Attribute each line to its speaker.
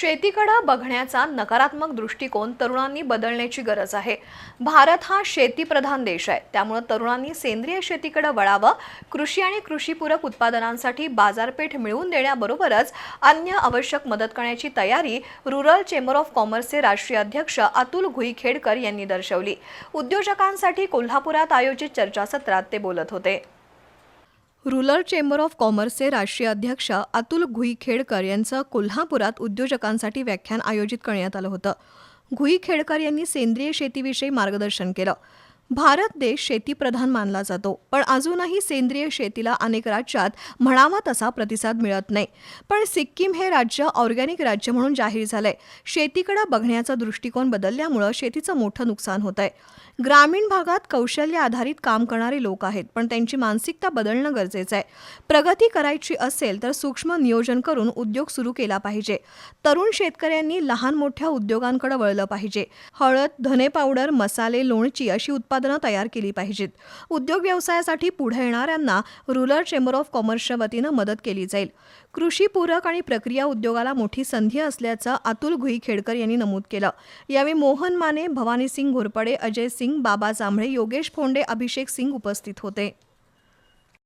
Speaker 1: शेतीकडे बघण्याचा नकारात्मक दृष्टिकोन तरुणांनी बदलण्याची गरज आहे. भारत हा शेतीप्रधान देश आहे. त्यामुळे तरुणांनी सेंद्रिय शेतीकडे वळावं. कृषी आणि कृषीपूरक उत्पादनांसाठी बाजारपेठ मिळवून देण्याबरोबरच अन्य आवश्यक मदत करण्याची तयारी रुरल चेंबर ऑफ कॉमर्सचे राष्ट्रीय अध्यक्ष अतुल घुईखेडकर यांनी दर्शवली. उद्योजकांसाठी कोल्हापुरात आयोजित चर्चासत्रात ते बोलत होते. रुरल चेंबर ऑफ कॉमर्सचे राष्ट्रीय अध्यक्ष अतुल घुईखेडकर यांचं कोल्हापुरात उद्योजकांसाठी व्याख्यान आयोजित करण्यात आलं होतं. घुईखेडकर यांनी सेंद्रिय शेतीविषयी मार्गदर्शन केलं. भारत देश शेतीप्रधान मानला जातो पण अजूनही सेंद्रिय शेतीला अनेक राज्यात म्हणावा तसा प्रतिसाद मिळत नाही. पण सिक्कीम हे राज्य ऑर्गॅनिक राज्य म्हणून जाहीर झालंय. शेतीकडे बघण्याचा दृष्टिकोन बदलल्यामुळं शेतीचं मोठं नुकसान होत आहे ग्रामीण भागात कौशल्य आधारित काम करणारे लोक आहेत पण त्यांची मानसिकता बदलणं गरजेचं आहे. प्रगती करायची असेल तर सूक्ष्म नियोजन करून उद्योग सुरू केला पाहिजे. तरुण शेतकऱ्यांनी लहान मोठ्या उद्योगांकडे वळलं पाहिजे. हळद धने पावडर मसाले लोणची अशी उत्पादन तयार केली पाहिजेत. उद्योग व्यवसायासाठी पुढे येणाऱ्यांना रुरल चेंबर ऑफ कॉमर्सच्या वतीनं मदत केली जाईल. कृषीपूरक आणि प्रक्रिया उद्योगाला मोठी संधी असल्याचं अतुल घुईखेडकर यांनी नमूद केलं. यावेळी मोहन माने भवानी सिंग घोरपडे अजय सिंग बाबा जांभळे योगेश फोंडे अभिषेक सिंग उपस्थित होते.